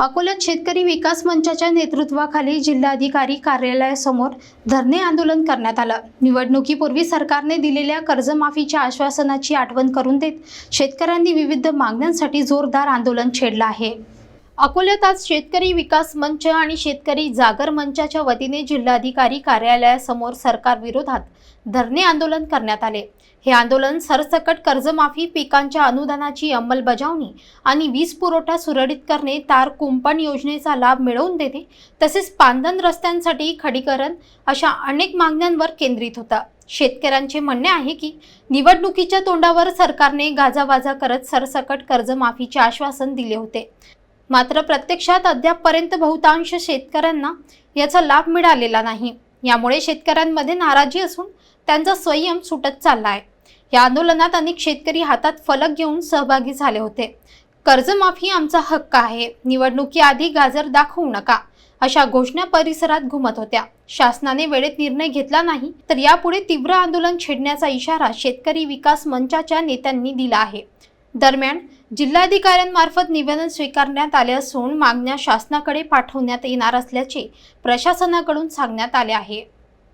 अकोल्यात शेतकरी विकास मंचाच्या नेतृत्वाखाली जिल्हाधिकारी कार्यालयासमोर धरणे आंदोलन करण्यात आलं. निवडणुकीपूर्वी सरकारने दिलेल्या कर्जमाफीच्या आश्वासनाची आठवण करून देत शेतकऱ्यांनी विविध मागण्यांसाठी जोरदार आंदोलन छेडलं आहे. अकोल्यात आज शेतकरी विकास मंच आणि शेतकरी जागर मंचाच्या वतीने जिल्हाधिकारी कार्यालयासमोर सरकार विरोधात धरणे आंदोलन करण्यात आले. हे आंदोलन सरसकट कर्जमाफी पिकांच्या अनुदानाची अंमलबजावणी आणि वीज पुरवठा सुरळीत करणे तार कुंपण योजनेचा लाभ मिळवून देणे तसेच पांधन रस्त्यांसाठी खडीकरण अशा अनेक मागण्यांवर केंद्रित होता. शेतकऱ्यांचे म्हणणे आहे की निवडणुकीच्या तोंडावर सरकारने गाजावाजा करत सरसकट कर्जमाफीचे आश्वासन दिले होते. मात्र प्रत्यक्षात अद्यापपर्यंत बहुतांश शेतकऱ्यांना याचा लाभ मिळालेला नाही. यामुळे शेतकऱ्यांमध्ये नाराजी असून त्यांचा संयम सुटत चालला आहे या आंदोलनात अनेक शेतकरी हातात फलक घेऊन सहभागी झाले होते. कर्जमाफी आमचा हक्क आहे. निवडणुकीआधी गाजर दाखवू नका अशा घोषणा परिसरात घुमत होत्या. शासनाने वेळेत निर्णय घेतला नाही तर यापुढे तीव्र आंदोलन छेडण्याचा इशारा शेतकरी विकास मंचाच्या नेत्यांनी दिला आहे. दरम्यान जिल्हाधिकाऱ्यांमार्फत निवेदन स्वीकारण्यात आले असून मागण्या शासनाकडे पाठवण्यात येणार असल्याचे प्रशासनाकडून सांगण्यात आले आहे.